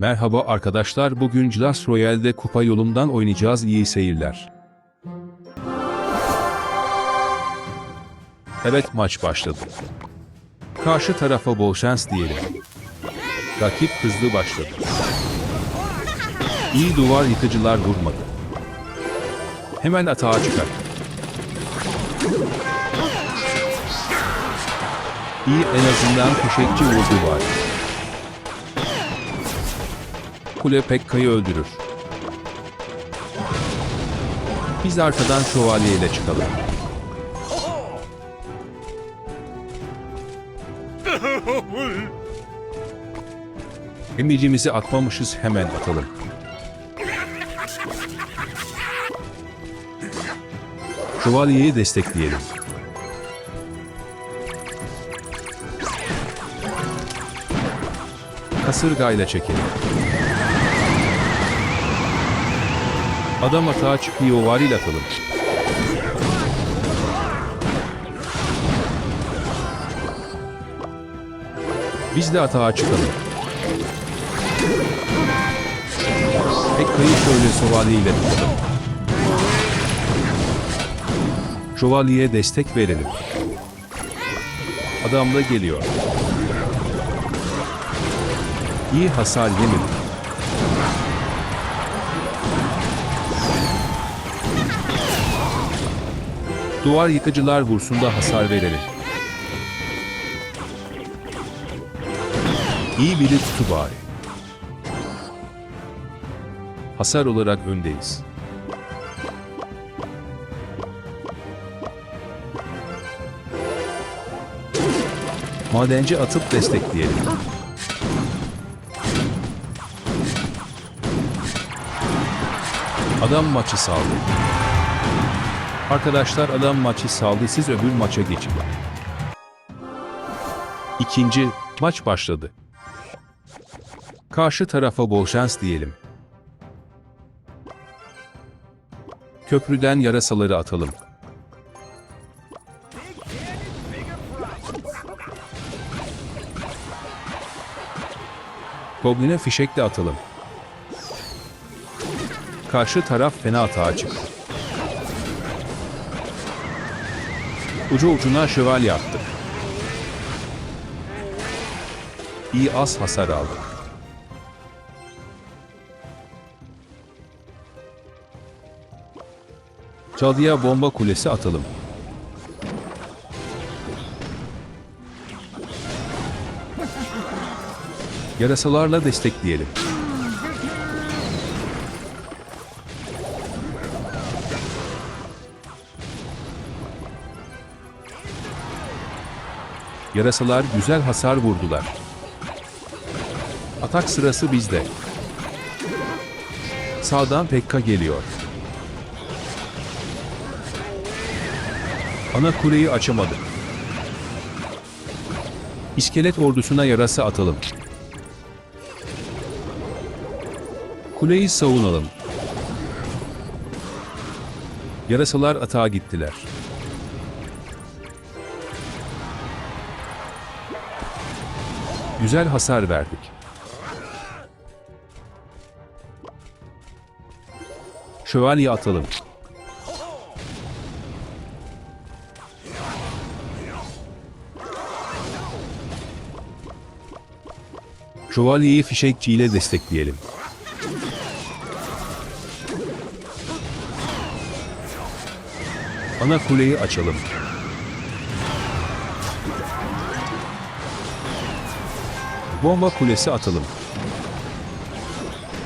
Merhaba arkadaşlar bugün Clash Royale'de kupa yolundan oynayacağız iyi seyirler. Evet maç başladı. Karşı tarafa bol şans diyelim. Rakip hızlı başladı. İyi duvar yıkıcılar vurmadı. Hemen atağa çıkar. İyi en azından fişekçi vurdu var. Kule Pekka'yı öldürür. Biz arkadan şövalye ile çıkalım. Emicimizi atmamışız hemen atalım. Şövalyeyi destekleyelim. Kasırgayla çekelim. Adam atağa çıkıyor varil atalım. Biz de atağa çıkalım. Pekka'yı şöyle şövalyeyle tutalım. Şövalyeye destek verelim. Adam da geliyor. İyi hasar yemedi. Duvar yıkıcılar vursun da hasar verelim. İyi biri tutu bari. Hasar olarak öndeyiz. Madenci atıp destekleyelim. Adam maçı saldı. Arkadaşlar adam maçı saldı siz öbür maça geçin. İkinci maç başladı. Karşı tarafa bol şans diyelim. Köprüden yarasaları atalım. Goblin'e fişek de atalım. Karşı taraf fena atağa çıktı. Ucu ucuna şövalye attık. İyi az hasar aldık. Cadıya bomba kulesi atalım. Yarasalarla destekleyelim. Yarasalar güzel hasar vurdular. Atak sırası bizde. Sağdan Pekka geliyor. Ana kuleyi açamadı. İskelet ordusuna yarasa atalım. Kuleyi savunalım. Yarasalar atağa gittiler. Güzel hasar verdik. Şövalye atalım. Şövalyeyi fişekçiyle destekleyelim. Ana kuleyi açalım. Bomba kulesi atalım.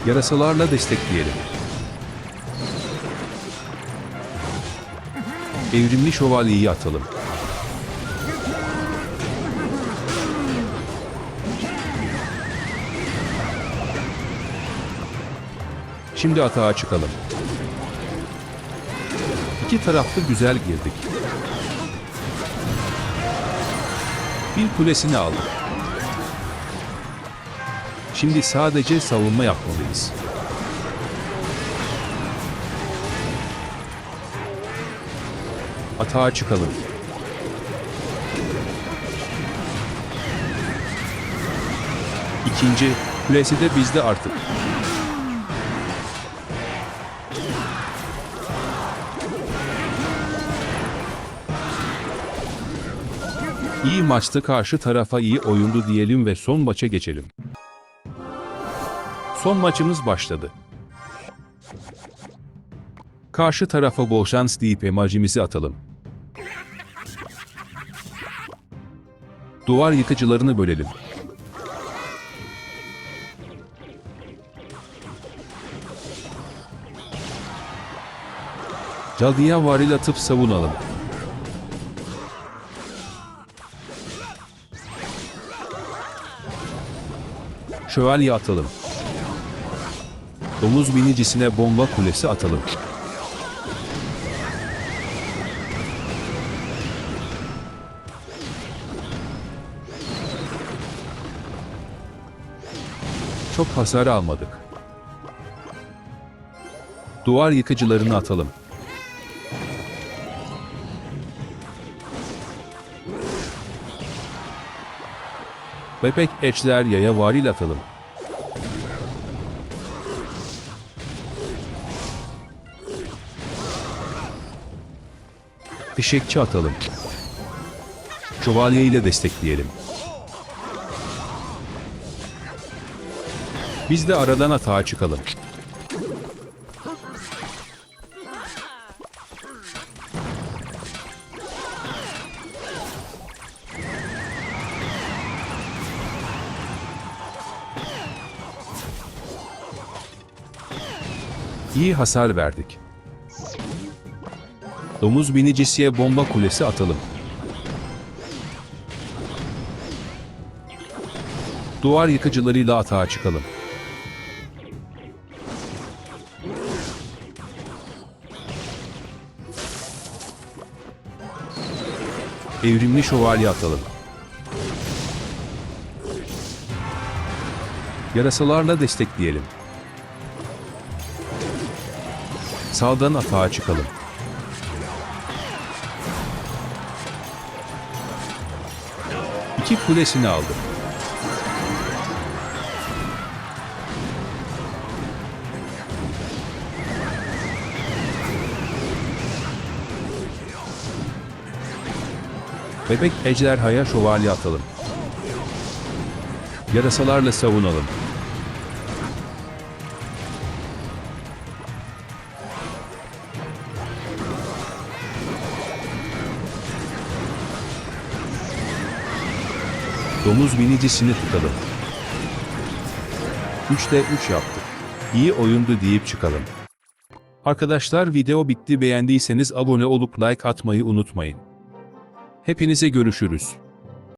Yarasalarla destekleyelim. Evrimli şövalyeyi atalım. Şimdi atağa çıkalım. İki taraflı güzel girdik. Bir kulesini aldık. Şimdi sadece savunma yapmalıyız. Atağa çıkalım. İkinci Kulesi de bizde artık. İyi maçtı karşı tarafa iyi oyundu diyelim ve son maça geçelim. Son maçımız başladı. Karşı tarafa bol şans deyip emajimizi atalım. Duvar yıkıcılarını bölelim. Cadıya varil atıp savunalım. Şövalye atalım. Domuz binicisine bomba kulesi atalım. Çok hasar almadık. Duvar yıkıcılarını atalım. Bebek eçler yaya varil atalım. Fişekçi atalım. Şövalye ile destekleyelim. Biz de aradan atağa çıkalım. İyi hasar verdik. Domuz binicisiye bomba kulesi atalım. Duvar yıkıcılarıyla atağa çıkalım. Evrimli şövalye atalım. Yarasalarla destekleyelim. Sağdan atağa çıkalım. İki kulesini aldı. Bebek ejderhaya şövalye atalım. Yarasalarla savunalım. Domuz binicisini tutalım. 3'te 3 yaptık. İyi oyundu deyip çıkalım. Arkadaşlar video bitti beğendiyseniz abone olup like atmayı unutmayın. Hepinize görüşürüz.